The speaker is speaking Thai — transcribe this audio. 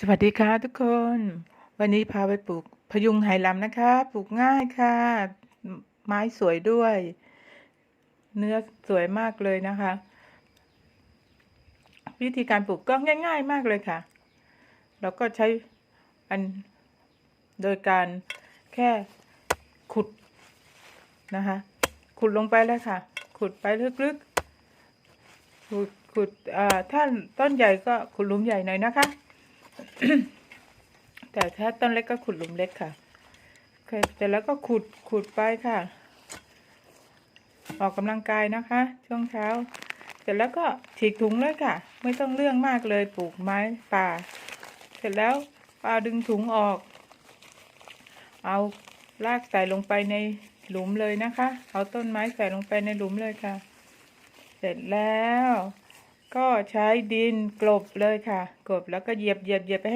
สวัสดีค่ะทุกคน วันนี้พาไปปลูกพยุงไหหลำนะคะ ปลูกง่ายค่ะ ไม้สวยด้วย เนื้อสวยมากเลยนะคะ วิธีการปลูกก็ง่าย ๆ มากเลยค่ะ เราก็ใช้อันโดยการแค่ขุดนะคะ ขุดลงไปเลยค่ะ ขุดไปลึกๆขุดขุดถ้าต้นใหญ่ก็ขุดหลุมใหญ่หน่อยนะคะ แต่ถ้าต้นเล็กก็ขุดหลุมเล็กค่ะเคเสร็จแล้วก็ขุดขุดไปค่ะ ออกกำลังกายนะคะ ช่วงเช้า เสร็จแล้วก็ฉีกถุงเลยค่ะ ไม่ต้องเรื่องมากเลยปลูกไม้ป่า เสร็จแล้วปาดึงถุงออก เอารากใส่ลงไปในหลุมเลยนะคะ เอาต้นไม้ใส่ลงไปในหลุมเลยค่ะ เสร็จแล้ว ก็ใช้ดินกลบเลยค่ะ กลบแล้วก็เหยียบเหยียบเหยียบไปให้